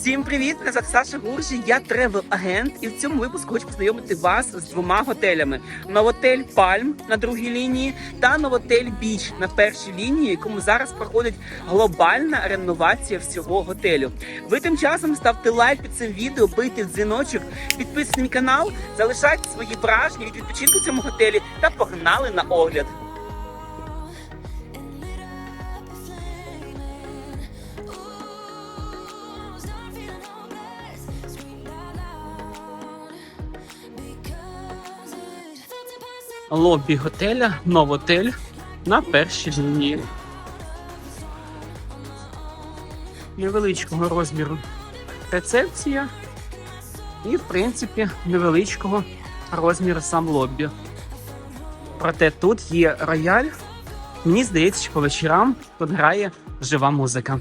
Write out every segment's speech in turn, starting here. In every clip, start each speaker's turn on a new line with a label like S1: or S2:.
S1: Всім привіт! Мене звати Саша Гуржі, я тревел-агент, і в цьому випуску хочу познайомити вас з двома готелями: Новотель Пальм на другій лінії та Новотель Біч на першій лінії, якому зараз проходить глобальна реновація всього готелю. Ви тим часом ставте лайк під цим відео, бийте в дзвіночок, підписуйтесь мій канал, залишайте свої враження від відпочинку в цьому готелі та погнали на огляд. Лобі готеля Новотель на першій лінії. Невеличкого розміру рецепція і, в принципі, невеличкого розміру сам лобі. Проте тут є рояль. Мені здається, що по вечорам тут грає жива музика.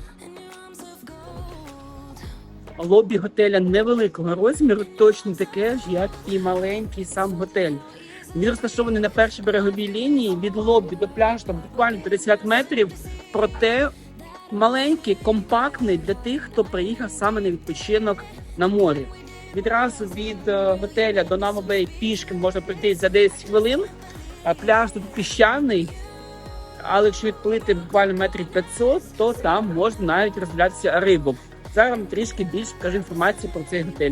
S1: Лобі готеля невеликого розміру, точно таке ж, як і маленький сам готель. Він розташований на першій береговій лінії від лобі до пляжу там буквально 50 метрів. Проте маленький, компактний для тих, хто приїхав саме на відпочинок на морі. Відразу від е, готеля до Намобей пішки можна пройти за 10 хвилин. А пляж тут піщаний. Але якщо відплити буквально метрів 500, то там можна навіть роздивлятися рибу. Зараз трішки більше покажу інформації про цей готель.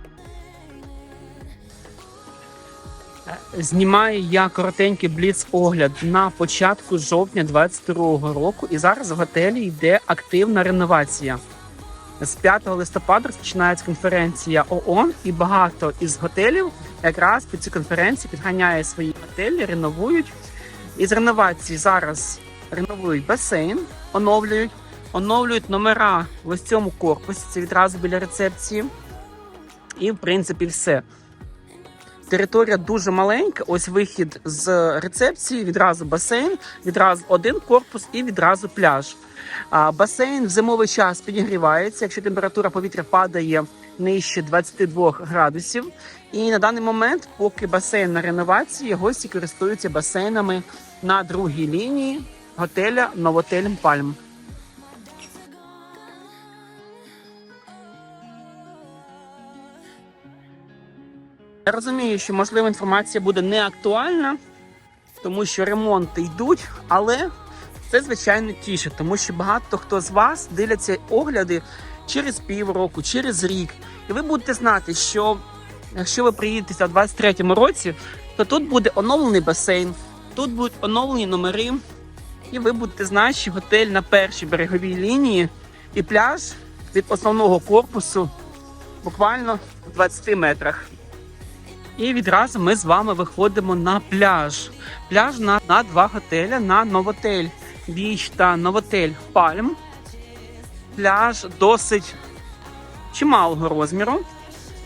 S1: Знімаю я коротенький бліц-огляд на початку жовтня 2022 року, і зараз в готелі йде активна реновація. З 5 листопада розпочинається конференція ООН, і багато із готелів якраз під цю конференцію підганяє свої готелі, реновують. Із реновації зараз реновують басейн, оновлюють, оновлюють номера в ось цьому корпусі. Це відразу біля рецепції. І в принципі все. Територія дуже маленька. Ось вихід з рецепції, відразу басейн, відразу один корпус і відразу пляж. Басейн в зимовий час підігрівається, якщо температура повітря падає нижче 22 градусів. І на даний момент, поки басейн на реновації, гості користуються басейнами на другій лінії готеля Новотель Пальм. Я розумію, що можливо інформація буде не актуальна, тому що ремонти йдуть, але це звичайно тішить, тому що багато хто з вас дивляться огляди через півроку, через рік. І ви будете знати, що якщо ви приїдете в 23-му році, то тут буде оновлений басейн, тут будуть оновлені номери, і ви будете знати, що готель на першій береговій лінії і пляж від основного корпусу буквально в 20 метрах. І відразу ми з вами виходимо на пляж. Пляж на, на два готеля на Новотель Біч та Новотель Пальм. Пляж досить чималого розміру.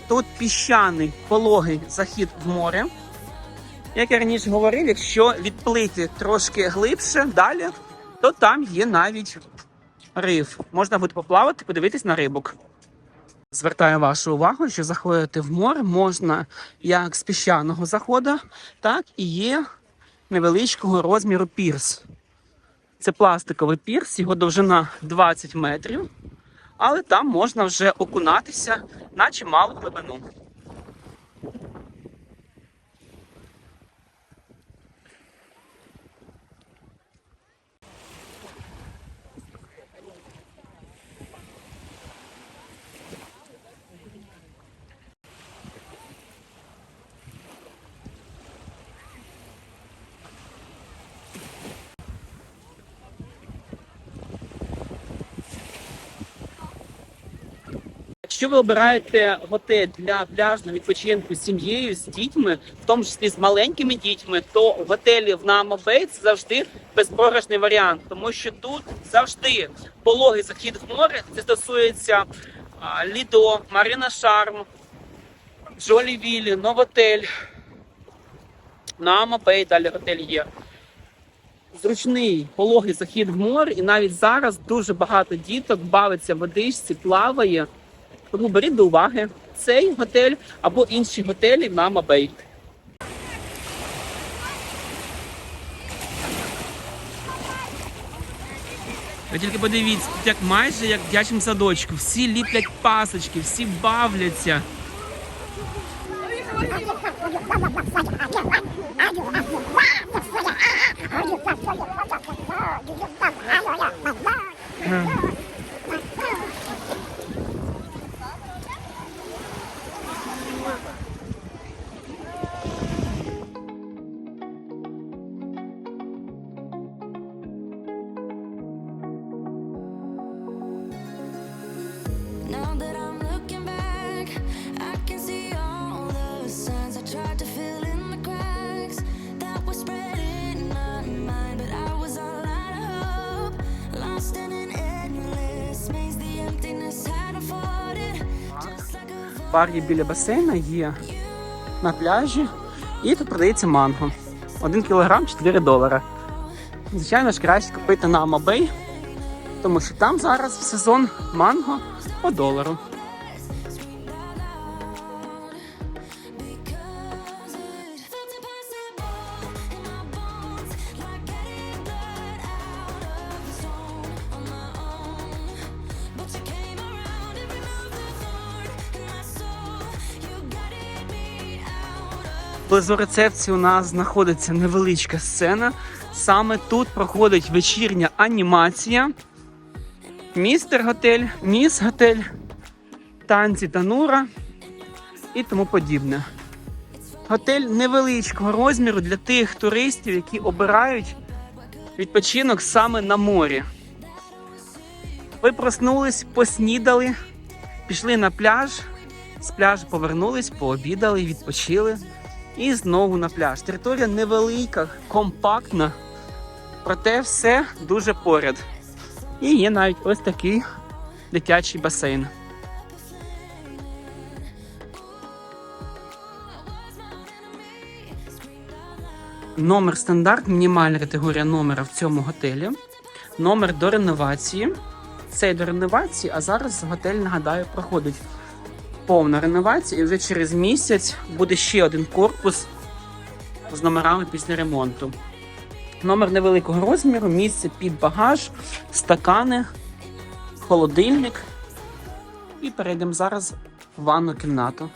S1: Тут піщаний пологий захід в море. Як я раніше говорив, якщо відплити трошки глибше далі, то там є навіть риф. Можна буде поплавати, подивитись на рибок. Звертаю вашу увагу, що заходити в море можна як з піщаного заходу, так і є невеличкого розміру пірс. Це пластиковий пірс, його довжина 20 метрів, але там можна вже окунатися на чималу глибину. Якщо ви обираєте готель для пляжного відпочинку з сім'єю, з дітьми, в тому числі з маленькими дітьми, то готелі в Намо Бей це завжди безпрограшний варіант, тому що тут завжди пологий захід в море. Це стосується а, Лідо, Марина Шарм, Джолі Віллі, Новотель. На Амапей далі готель є. Зручний пологий захід в море, і навіть зараз дуже багато діток бавиться в водичці, плаває. Тому беріть до уваги цей готель або інші готелі на Мабей. Ви тільки подивіться, тут як майже як в дячому садочку. Всі ліплять пасочки, всі бавляться.
S2: Now
S1: Бар біля басейна, є на пляжі. І тут продається манго. Один кілограм 4 долара. Звичайно ж, краще купити на Амабей, тому що там зараз в сезон манго по долару.
S2: Out of.
S1: Близу рецепції у нас знаходиться невеличка сцена. Саме тут проходить вечірня анімація. Містер готель, міс готель, танці танура і тому подібне. Готель невеличкого розміру для тих туристів, які обирають відпочинок саме на морі. Ви проснулись, поснідали, пішли на пляж, з пляжу повернулись, пообідали, відпочили. І знову на пляж. Територія невелика, компактна, проте все дуже поряд. І є навіть ось такий дитячий басейн. Номер стандарт, мінімальна категорія номера в цьому готелі. Номер до реновації. Цей до реновації, а зараз готель, нагадаю, проходить повна реновація, і вже через місяць буде ще один корпус з номерами після ремонту. Номер невеликого розміру, місце під багаж, стакани, холодильник. І перейдемо зараз в ванну кімнату.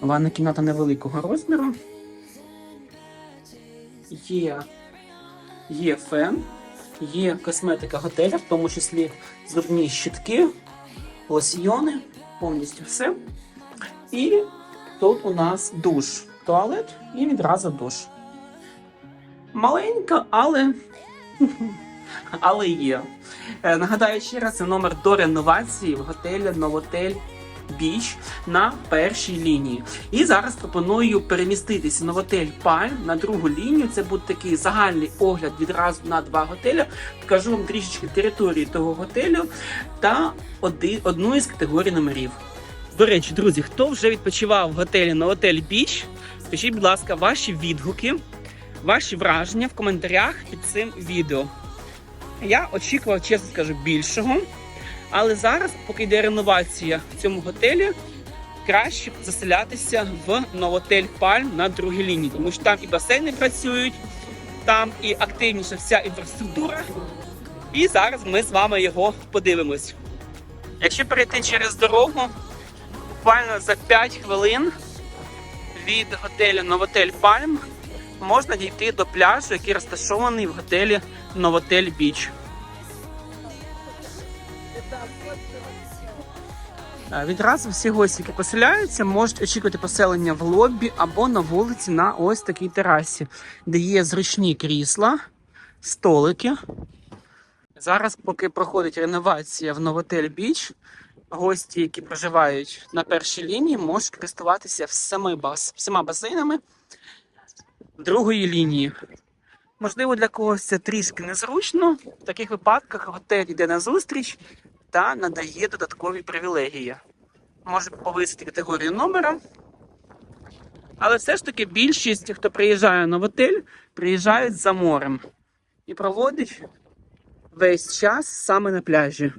S1: Ванна кімната невеликого розміру. Є, є фен, є косметика готеля, в тому числі зубні щітки, лосьйони, повністю все. І тут у нас душ, туалет і відразу душ. Маленька, але, але є. Е, Нагадаю ще раз, це номер до реновації в готелі Новотель Біч на першій лінії. І зараз пропоную переміститися на готель Пальм на другу лінію. Це буде такий загальний огляд відразу на два готеля. Покажу вам трішечки території того готелю та оди- одну із категорій номерів. До речі, друзі, хто вже відпочивав в готелі на готель Біч, пишіть, будь ласка, ваші відгуки, ваші враження в коментарях під цим відео. Я очікував, чесно скажу, більшого. Але зараз, поки йде реновація в цьому готелі, краще заселятися в новотель Пальм на другій лінії, тому що там і басейни працюють, там і активніша вся інфраструктура. І зараз ми з вами його подивимось. Якщо перейти через дорогу, буквально за 5 хвилин від готелю Новотель Пальм можна дійти до пляжу, який розташований в готелі Новотель Біч. Відразу всі гості, які поселяються, можуть очікувати поселення в лобі або на вулиці на ось такій терасі, де є зручні крісла, столики. Зараз, поки проходить реновація в Новотель Біч, гості, які проживають на першій лінії, можуть користуватися всіма басейнами другої лінії. Можливо, для когось це трішки незручно. В таких випадках готель йде на зустріч та надає додаткові привілегії. Може повисити категорію номера. Але все ж таки більшість, хто приїжджає на готель, приїжджають за морем і проводить весь час саме на пляжі.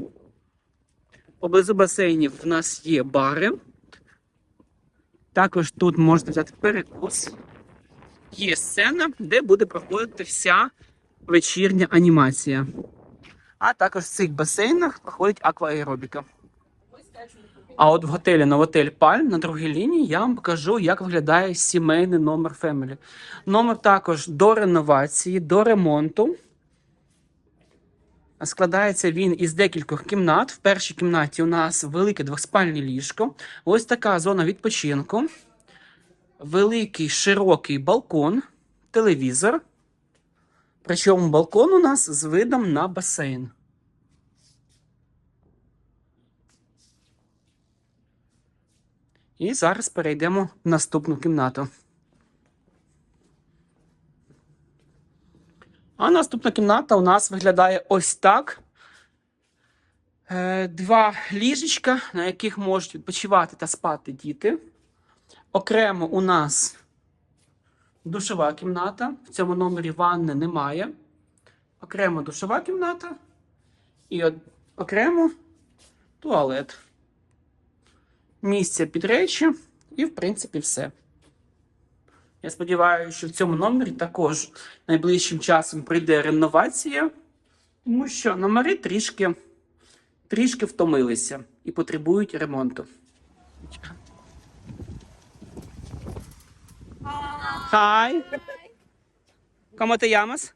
S1: Поблизу басейнів в нас є бари. Також тут можна взяти перекус. Є сцена, де буде проходити вся вечірня анімація. А також в цих басейнах проходить акваеробіка. А от в готелі Новотель Пальм на другій лінії я вам покажу, як виглядає сімейний номер Family. Номер також до реновації, до ремонту. Складається він із декількох кімнат. В першій кімнаті у нас велике двоспальне ліжко. Ось така зона відпочинку. Великий широкий балкон, телевізор. Причому балкон у нас з видом на басейн. І зараз перейдемо в наступну кімнату. А наступна кімната у нас виглядає ось так. Е, Два ліжечка, на яких можуть відпочивати та спати діти. Окремо у нас душова кімната. В цьому номері ванни немає. Окремо душова кімната. І окремо туалет. Місце під речі, і, в принципі, все. Я сподіваюся, що в цьому номері також найближчим часом прийде реновація, тому що номери трішки, трішки втомилися і потребують ремонту. Hi. ¿Cómo te llamas?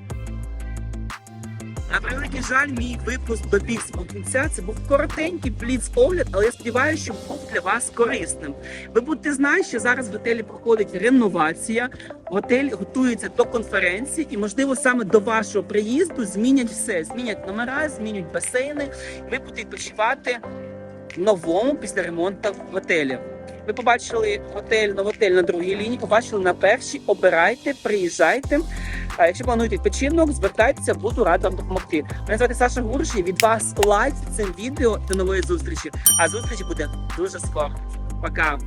S1: На превеликий жаль, мій випуск добіг свого кінця. Це був коротенький пліц огляд, але я сподіваюся, що був для вас корисним. Ви будете знати, що зараз в готелі проходить реновація. Готель готується до конференції, і можливо саме до вашого приїзду змінять все. Змінять номера, змінять басейни. Ви будете відпочивати в новому після ремонту в готелі. Ви побачили готель новотель на другій лінії, побачили на першій. Обирайте, приїжджайте. А якщо плануєте відпочинок, звертайтеся, буду рада вам допомогти. Мене звати Саша Гурші. Від вас лайк цим відео. До нової зустрічі. А зустріч буде дуже скоро. Пока.